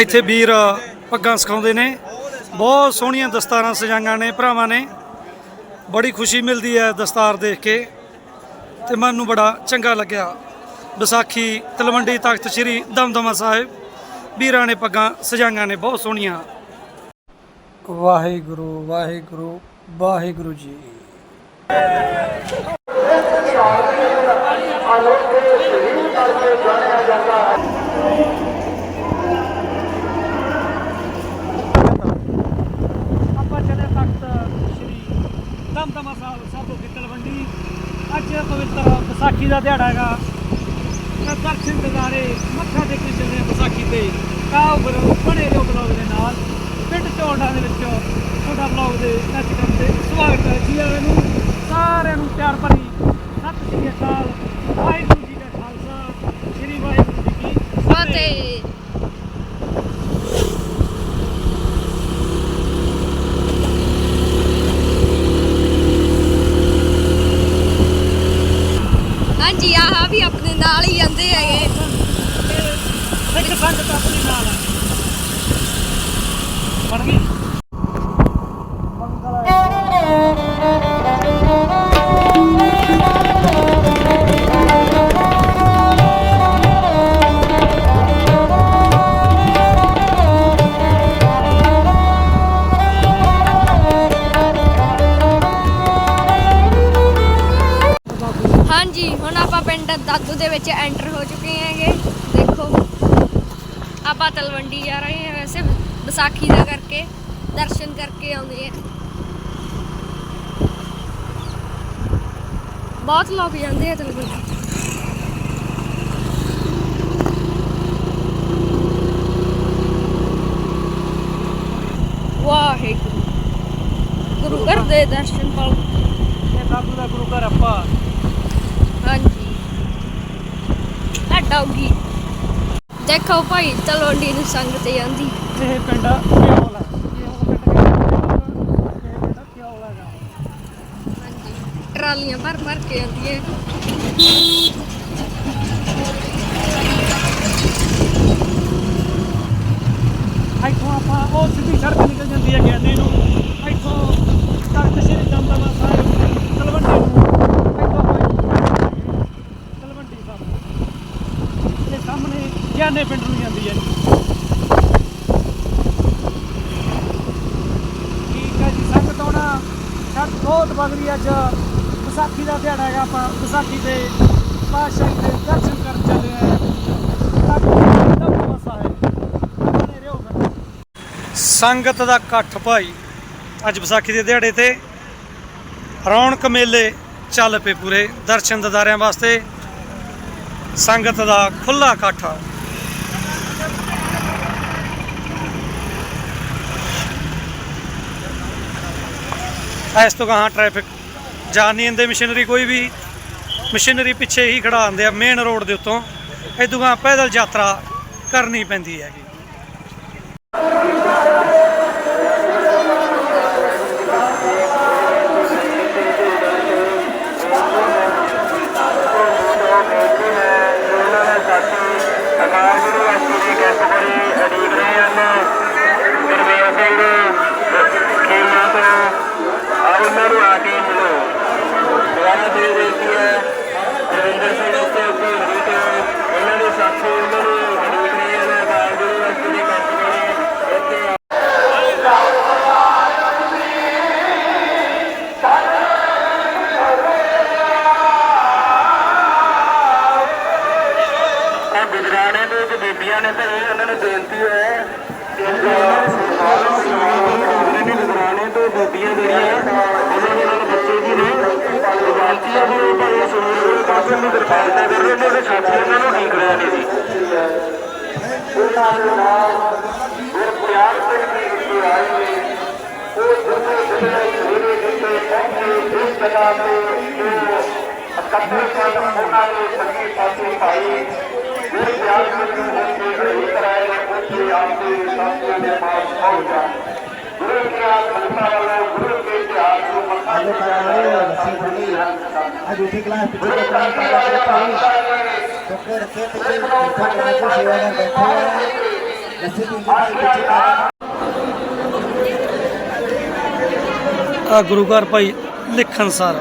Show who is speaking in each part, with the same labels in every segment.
Speaker 1: ਇੱਥੇ ਵੀਰ ਪੱਗਾਂ ਸਿਖਾਉਂਦੇ ਨੇ। ਬਹੁਤ ਸੋਹਣੀਆਂ ਦਸਤਾਰਾਂ ਸਜਾਈਆਂ ਨੇ ਭਰਾਵਾਂ ਨੇ। ਬੜੀ ਖੁਸ਼ੀ ਮਿਲਦੀ ਹੈ ਦਸਤਾਰ ਦੇਖ ਕੇ। ਤੇ ਮਨ ਨੂੰ ਬੜਾ ਚੰਗਾ ਲੱਗਿਆ। ਵਿਸਾਖੀ, ਤਲਵੰਡੀ ਤਖਤ ਸ੍ਰੀ ਦਮਦਮਾ ਸਾਹਿਬ ਵੀਰਾਂ ਨੇ ਪੱਗਾਂ ਸਜਾਈਆਂ ਨੇ। ਬਹੁਤ ਸੋਹਣੀਆਂ। ਵਾਹਿਗੁਰੂ ਵਾਹਿਗੁਰੂ ਵਾਹਿਗੁਰੂ ਜੀ। ਆਪਾਂ ਚਲੇ ਤਖਤ ਸ੍ਰੀ ਦਮਦਮਾ ਸਾਹਿਬ, ਸਾਬੋ ਦੀ ਤਲਵੰਡੀ ਅੱਜ ਪਵਿੱਤਰ ਵਿਸਾਖੀ ਦਾ ਦਿਹਾੜਾ ਹੈਗਾ। ਤਾਂ ਦਰਸ਼ਨ ਦਿਦਾਰੇ ਮੱਥਾ ਟੇਕਣ ਚੱਲੇ ਹਾਂ ਵਿਸਾਖੀ ਤੇ। ਕਾਹ ਬਰੋ ਬਣੇ ਰਹੋ ਬਲੌਗ ਦੇ ਨਾਲ। ਪਿੰਡ ਝੋੜਾ ਦੇ ਵਿੱਚ ਤੁਹਾਡਾ ਬਲੌਗ ਦੇ ਨੱਚ ਕਰਨ ਤੇ ਸਵਾਗਤ ਹੈ। ਜੀ ਆਇਆਂ ਨੂੰ ਸਾਰਿਆਂ ਨੂੰ ਪਿਆਰ ਭਰੀ ਸਤਿ ਸ੍ਰੀ ਅਕਾਲ। ਵਾਹਿਗੁਰੂ ਜੀ ਦਾ ਖਾਲਸਾ। ਸ੍ਰੀ ਵਾਹਿਗੁਰੂ ਜੀ ਕੀ
Speaker 2: ਫਤਿਹ। ਪਿੰਡ ਦਾਦੂ ਦੇ ਵਿੱਚ ਐਂਟਰ ਹੋ ਚੁੱਕੇ ਹੈਗੇ। ਦੇਖੋ, ਆਪਾਂ ਤਲਵੰਡੀ ਜਾ ਰਹੇ ਹਾਂ ਵੈਸੇ, ਵਿਸਾਖੀ ਦਾ ਕਰਕੇ, ਦਰਸ਼ਨ ਕਰਕੇ ਆਉਂਦੇ ਆ ਬਹੁਤ ਲੋਕ ਜਾਂਦੇ ਆ ਤਲਵੰਡੀ। ਵਾਹਿਗੁਰੂ। ਗੁਰੂ ਘਰ ਦੇ ਦਰਸ਼ਨ ਪਾਓ।
Speaker 1: ਇਹ ਦਾਦੂ ਦਾ ਗੁਰੂ ਘਰ ਆਪਾਂ
Speaker 2: ਹਾਂਜੀ ਡੌਗੀ ਦੇਖੋ ਭਾਈ ਤਲਵੰਡੀ ਨੂੰ ਸੰਗ ਤੇ ਜਾਂਦੀ।
Speaker 1: ਇਹ ਪਿੰਡ ਹੈਗਾ
Speaker 2: ਹਾਂਜੀ ਟਰਾਲੀਆਂ ਭਰ ਭਰ ਕੇ ਆਉਂਦੀਆਂ
Speaker 1: ਇੱਥੋਂ ਆਪਾਂ ਉਹ ਸਿੱਧੀ ਸੜਕ ਨਿਕਲ ਜਾਂਦੀ ਹੈ ਗਿਆਨੀ ਨੂੰ। ਇੱਥੋਂ ਤਖਤ ਸ੍ਰੀ ਦਮਦਮਾ ਸਾਹਿਬ ਤਲਵੰਡੀ ਨੂੰ ਇੱਥੋਂ ਆਪਾਂ ਤਲਵੰਡੀ ਸਾਹਿਬ ਤੇ ਸਾਹਮਣੇ ਗਿਆਨੇ ਪਿੰਡ ਨੂੰ ਜਾਂਦੀ ਹੈ ਠੀਕ ਹੈ ਜੀ, ਸੰਗਤ ਆਉਣਾ। ਸੜਕ ਬਹੁਤ ਵਗ ਅੱਜ। ਵਿਸਾਖੀ ਦਾ ਦਿਹਾੜਾ ਹੈਗਾ ਆਪਾਂ, ਵਿਸਾਖੀ ਦੇ ਪਾਤਸ਼ਾਹੀ ਦੇ ਦਰਸ਼ਨ ਕਰਨ ਚੱਲੇ ਆ। ਸੰਗਤ ਦਾ ਇਕੱਠ ਭਾਈ, ਅੱਜ ਵਿਸਾਖੀ ਦੇ ਦਿਹਾੜੇ ਤੇ ਰੌਣਕ ਮੇਲੇ ਚੱਲ ਪਏ ਪੂਰੇ ਦਰਸ਼ਨ ਦਿਦਾਰਿਆਂ ਵਾਸਤੇ। ਸੰਗਤ ਦਾ ਖੁੱਲਾ ਇਕੱਠ ਇਸ ਤੋਂ ਗਾਹਾਂ ਟ੍ਰੈਫਿਕ ਜਾ ਨਹੀਂ ਦਿੰਦੇ ਮਸ਼ੀਨਰੀ ਕੋਈ ਵੀ ਮਸ਼ੀਨਰੀ ਪਿੱਛੇ ਹੀ ਖੜਾ ਆਉਂਦੇ ਆ ਮੇਨ ਰੋਡ ਦੇ ਉੱਤੋਂ। ਇਦੋਂ ਗਾਹਾਂ ਪੈਦਲ ਯਾਤਰਾ ਕਰਨੀ ਪੈਂਦੀ ਹੈਗੀ।
Speaker 3: ਨੇ ਤੇ ਉਹਨਾਂ ਨੂੰ ਬੇਨਤੀ ਹੈ ਕਿ ਗੁਜਰਾਣੇ ਤੋਂ ਬੀਬੀਆਂ ਜਿਹੜੀਆਂ ਉਹਨਾਂ ਦੇ ਨਾਲ ਬੱਚੇ ਵੀ ਨੇ ਬੇਨਤੀ ਹੈ ਵੀ ਉਹ ਭਾਈ ਸੂਰ ਕਾਫੀ ਨੂੰ ਦਰਖਾਸਤਾਂ ਕਰ ਰਹੇ ਨੇ ਤੇ ਸਾਥੀ ਉਹਨਾਂ ਨੂੰ ਠੀਕ ਰਿਹਾ ਨਹੀਂ ਸੀ ਗੁਰਪਿਆਰ ਸਿੰਘ ਜੀ ਇੱਥੇ ਆਏ ਨੇ। ਉਹ ਜਿੰਨੇ ਜਿਹੜੇ ਸਵੇਰੇ ਜਿੱਤੇ ਪਹੁੰਚੇ ਇਸ ਜਗ੍ਹਾ ਤੇ ਉਹ ਇਕੱਠੇ ਸਨ, ਉਹਨਾਂ ਦੇ ਸੱਜੀ ਪਾਸੇ ਭਾਈ ਗੁਰਪਿਆਰ ਸਿੰਘ ਜੀ ਉੱਥੇ ਗ੍ਰਹਿ ਕਰਾਏ ਨੇ ਉੱਥੇ ਆਪਦੇ ਸਾਥੀਆਂ ਦੇ ਪਾਸ ਪਹੁੰਚਾ ਗੁਰੂ ਕੀ ਖਾਲਸਾ ਵਾਲੋ ਗੁਰੂ ਕੇ ਇਤਿਹਾਸ ਨੂੰ ਮੱਥਾ ਟੇਕਿਆ
Speaker 4: ਅੱਜ ਦੂਜੀ ਕਲਾਸ ਪਿੱਛੇ
Speaker 3: ਗੁਰੂ
Speaker 4: ਤੋਂ
Speaker 3: ਧਰਤੀ ਵਾਲੇ ਖਾਲਸਾ ਨੇ
Speaker 4: ਡਾਕਟਰ ਰੱਖੇ ਤੇ ਇੱਥੋਂ ਦੇ ਰਾਜੂ ਸੇਵਾਦਾਰ ਬੈਠੇ ਹੋਏ ਆ
Speaker 1: ਗੁਰੂ ਘਰ ਭਾਈ ਲਿਖਣ ਸਾਰ।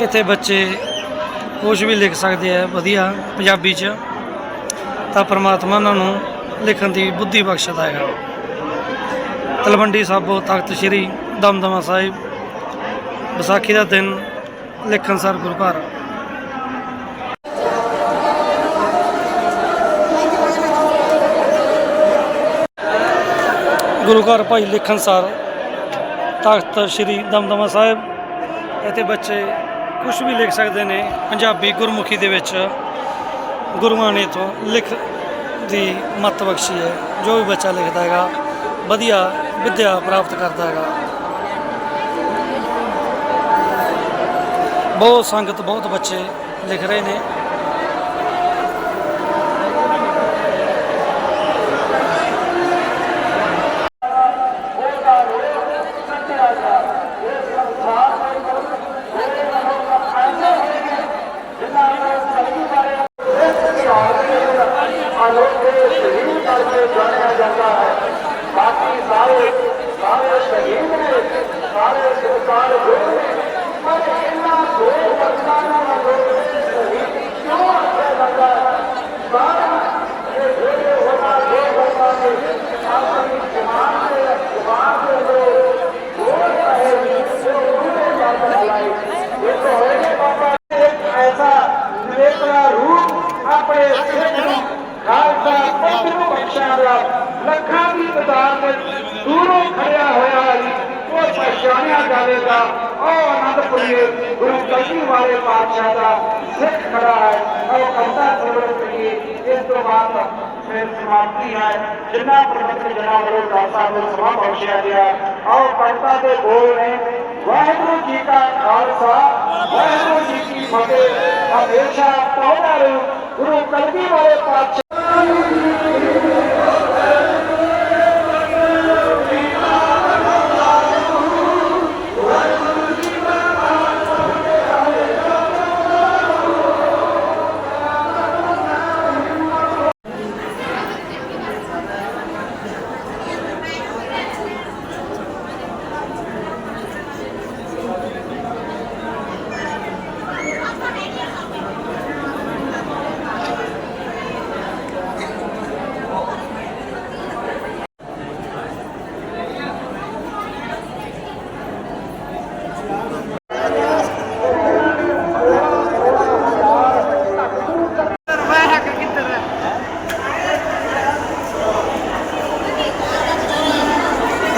Speaker 1: ਇੱਥੇ ਬੱਚੇ ਕੁਝ ਵੀ ਲਿਖ ਸਕਦੇ ਆ, ਵਧੀਆ, ਪੰਜਾਬੀ ਚ। ਤਾਂ ਪ੍ਰਮਾਤਮਾ ਉਹਨਾਂ ਨੂੰ ਲਿਖਣ ਦੀ ਬੁੱਧੀ ਬਖਸ਼ਦਾ ਹੈਗਾ। ਤਲਵੰਡੀ ਸਾਬੋ, ਤਖਤ ਸ੍ਰੀ ਦਮਦਮਾ ਸਾਹਿਬ, ਵਿਸਾਖੀ ਦਾ ਦਿਨ ਲਿਖਣ ਸਰ ਗੁਰੂ ਘਰ। ਗੁਰੂ ਘਰ ਭਾਈ ਲਿਖਣ ਸਰ, ਤਖਤ ਸ੍ਰੀ ਦਮਦਮਾ ਸਾਹਿਬ, ਇੱਥੇ ਬੱਚੇ ਕੁਝ ਵੀ ਲਿਖ ਸਕਦੇ ਨੇ, ਪੰਜਾਬੀ ਗੁਰਮੁਖੀ ਦੇ ਵਿੱਚ ਗੁਰੂਆਂ ਨੇ ਤੋਂ ਲਿਖ ਦੀ ਮੱਤ ਬਖਸ਼ੀ ਹੈ, ਜੋ ਵੀ ਬੱਚਾ ਲਿਖਦਾ ਹੈਗਾ, ਵਧੀਆ ਵਿਦਿਆ ਪ੍ਰਾਪਤ ਕਰਦਾ ਹੈਗਾ। ਬਹੁਤ ਸੰਗਤ, ਬਹੁਤ ਬੱਚੇ ਲਿਖ ਰਹੇ ਨੇ
Speaker 3: ਅਨੋਖੇ ਸ਼ਹੀਦ ਕਰਕੇ ਜਾਣਿਆ ਜਾਂਦਾ ਹੈ ਬਾਕੀ ਸਾਰੇ ਸਾਰੇ ਸ਼ਹੀਦ ਨੇ ਸਾਰੇ ਸਰਕਾਰ ਹੋਏ ਨੇ ਪਰ ਇਹਨਾਂ ਦੋ ਬੰਦਾਂ ਨੂੰ ਅਨੋਖੇ ਸ਼ਹੀਦ ਕਿਉਂ ਆਖਿਆ ਜਾਂਦਾ ਹੈ ਕਾਰਨ ਇਹ ਜਿਹੜੇ ਉਹਨਾਂ ਦੋ ਬੰਦਾਂ ਨੇ ਆਪਣੀ ਜਮਾਨ ਦੇ ਜਮਾਨ ਦੇ ਅੰਦਰ ਹੋਰ ਰਹੇ ਨੇ ਉਹ ਉਹਦੇ ਨਾਲ ਲਾਏ ਇਹ ਤਾਂ ਹੋਏ ਨੇ ਬਾਬਾ ਇੱਕ ਐਸਾ ਨਿਵੇਕਲਾ ਰੂਪ ਆਪਣੇ ਸਿੱਖ ਨੂੰ ਖਾਲਸਾ ਪੰਥ ਨੂੰ ਬਖਸ਼ਿਆ ਗਿਆ ਲੱਖਾਂ ਦੀ ਤਾਦਾਦ ਵਿੱਚ ਦੂਰੋਂ ਖੜਿਆ ਹੋਇਆ ਹੈ ਉਹ ਪਛਾਣਿਆ ਜਾਵੇਗਾ। ਉਹ ਅਨੰਦਪੁਰੀ ਗੁਰੂ ਕਲਗੀ ਵਾਲੇ ਪਾਤਸ਼ਾਹ ਦਾ ਸਿੱਖ ਖੜਾ ਹੈ। ਉਹ ਕੰਦਾ ਸਰਵਰ ਕਰੀਏ ਇਸ ਤੋਂ ਬਾਅਦ ਫਿਰ ਸਮਾਪਤੀ ਹੈ। ਜਿੰਨਾ ਪ੍ਰਬੰਧਕ ਜਨਾਬ ਵੱਲੋਂ ਦਾਤਾ ਨੂੰ ਸਮਾਂ ਬਖਸ਼ਿਆ ਗਿਆ, ਆਓ ਪੰਡਤਾਂ ਦੇ ਬੋਲ ਨੇ, ਵਾਹਿਗੁਰੂ ਜੀ ਕਾ ਖਾਲਸਾ, ਵਾਹਿਗੁਰੂ ਜੀ ਕੀ ਫਤਿਹ। ਹਮੇਸ਼ਾ ਪਾਉਣਾ ਰਹੋ ਗੁਰੂ ਕਲਗੀ ਵਾਲੇ ਪਾਤਸ਼ਾਹ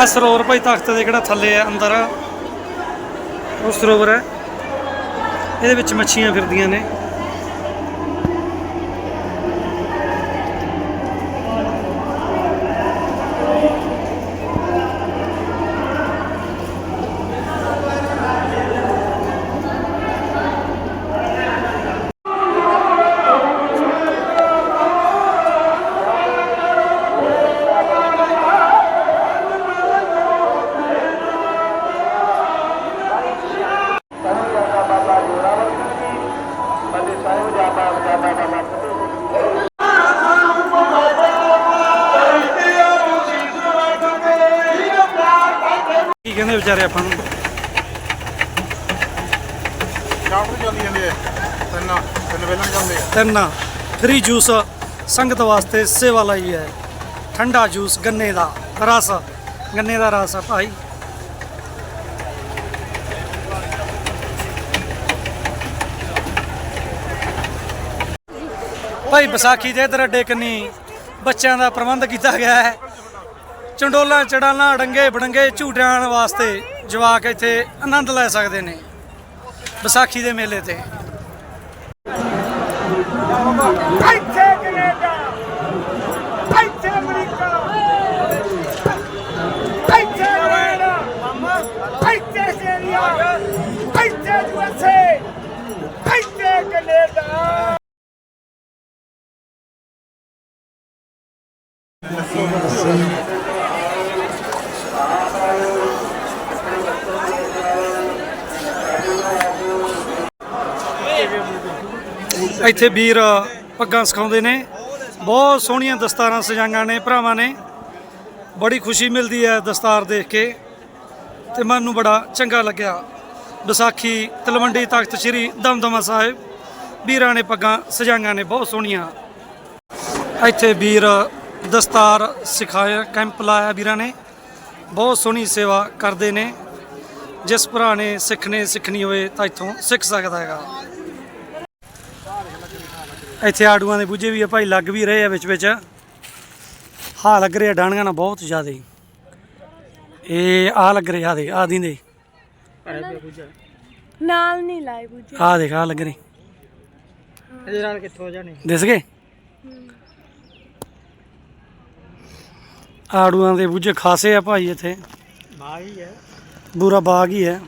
Speaker 1: ਆ ਸਰੋਵਰ ਭਾਈ ਤਖਤ ਦੇ ਕਿਹੜਾ ਥੱਲੇ ਆ, ਅੰਦਰ ਉਹ ਸਰੋਵਰ ਹੈ ਇਹਦੇ ਵਿੱਚ ਮੱਛੀਆਂ ਫਿਰਦੀਆਂ ਨੇ। ਵਿਚਾਰੇ ਆਪਾਂ ਨੂੰ।
Speaker 5: ਚੱਲੀ ਜਾਂਦੇ ਤਿੰਨ ਤਿੰਨ ਵੇਲਾਂ ਚੱਲਦੇ ਆ।
Speaker 1: ਤਿੰਨ ਫ੍ਰੀ ਜੂਸ ਸੰਗਤ ਵਾਸਤੇ ਸੇਵਾ ਲਈ ਹੈ। ਠੰਡਾ ਜੂਸ ਗੰਨੇ ਦਾ ਰਸ। ਗੰਨੇ ਦਾ ਰਸ ਆ ਭਾਈ। ਭਾਈ ਵਿਸਾਖੀ ਦੇ ਇਧਰ ਅੱਡੇ ਕੰਨੀ ਬੱਚਿਆਂ ਦਾ ਪ੍ਰਬੰਧ ਕੀਤਾ ਗਿਆ ਹੈ। ਚੰਡੋਲਾਂ, ਚੜਾਲਾਂ, ਅੜੰਗੇ ਬੜੰਗੇ ਝੂਟਿਆਂ ਵਾਸਤੇ ਜਵਾਕ ਇੱਥੇ ਆਨੰਦ ਲੈ ਸਕਦੇ ਨੇ ਵਿਸਾਖੀ ਦੇ ਮੇਲੇ ਤੇ
Speaker 6: ਇੱਥੇ ਕੈਨੇਡਾ ਇੱਥੇ ਅਮਰੀਕਾ ਇੱਥੇ ਕੈਨੇਡਾ ਇੱਥੇ ਆਸਟ੍ਰੇਲੀਆ ਇੱਥੇ ਯੂਐਸਏ ਇੱਥੇ ਕੈਨੇਡਾ
Speaker 1: ਇੱਥੇ ਵੀਰ ਪੱਗਾਂ ਸਿਖਾਉਂਦੇ ਨੇ। ਬਹੁਤ ਸੋਹਣੀਆਂ ਦਸਤਾਰਾਂ ਸਜਾਈਆਂ ਨੇ ਭਰਾਵਾਂ ਨੇ। ਬੜੀ ਖੁਸ਼ੀ ਮਿਲਦੀ ਹੈ ਦਸਤਾਰ ਦੇਖ ਕੇ। ਤੇ ਮਨ ਨੂੰ ਬੜਾ ਚੰਗਾ ਲੱਗਿਆ। ਵਿਸਾਖੀ, ਤਲਵੰਡੀ ਤਖਤ ਸ੍ਰੀ ਦਮਦਮਾ ਸਾਹਿਬ ਵੀਰਾਂ ਨੇ ਪੱਗਾਂ ਸਜਾਈਆਂ ਨੇ, ਬਹੁਤ ਸੋਹਣੀਆਂ। ਇੱਥੇ ਵੀਰ ਦਸਤਾਰ ਸਿਖਾਇਆ, ਕੈਂਪ ਲਾਇਆ ਵੀਰਾਂ ਨੇ। ਬਹੁਤ ਸੋਹਣੀ ਸੇਵਾ ਕਰਦੇ ਨੇ। ਜਿਸ ਭਰਾ ਨੇ ਸਿੱਖਣੇ ਸਿੱਖਣੀ ਹੋਵੇ ਤਾਂ ਇੱਥੋਂ ਸਿੱਖ ਸਕਦਾ ਹੈਗਾ। ਇੱਥੇ ਆੜੂਆਂ ਦੇ ਬੂਝੇ ਵੀ ਆ ਭਾਈ ਲੱਗ ਵੀ ਰਹੇ ਆ ਵਿੱਚ ਵਿੱਚ। ਹਾਂ ਲੱਗ ਰਿਹਾ ਡਾਣੀਆਂ ਨਾਲ ਬਹੁਤ ਜ਼ਿਆਦਾ। ਇਹ ਆ ਲੱਗ ਰਿਹਾ ਦੇ ਆ ਦਿੰਦੇ।
Speaker 2: ਨਾਲ ਨਹੀਂ ਲਾਏ ਬੁੱਝੇ।
Speaker 1: ਆ ਦੇਖ ਆ ਲੱਗ ਰਹੀ।
Speaker 6: ਇਹਦੇ ਨਾਲ ਕਿੱਥੋਂ ਜਾਣੇ?
Speaker 1: ਦਿਸ ਗਏ? ਆੜੂਆਂ ਦੇ ਬੂਝੇ ਖਾਸੇ ਆ ਭਾਈ ਇੱਥੇ।
Speaker 6: ਬਾਗ ਹੀ ਹੈ
Speaker 1: ਪੂਰਾ ਬਾਗ ਹੀ ਹੈ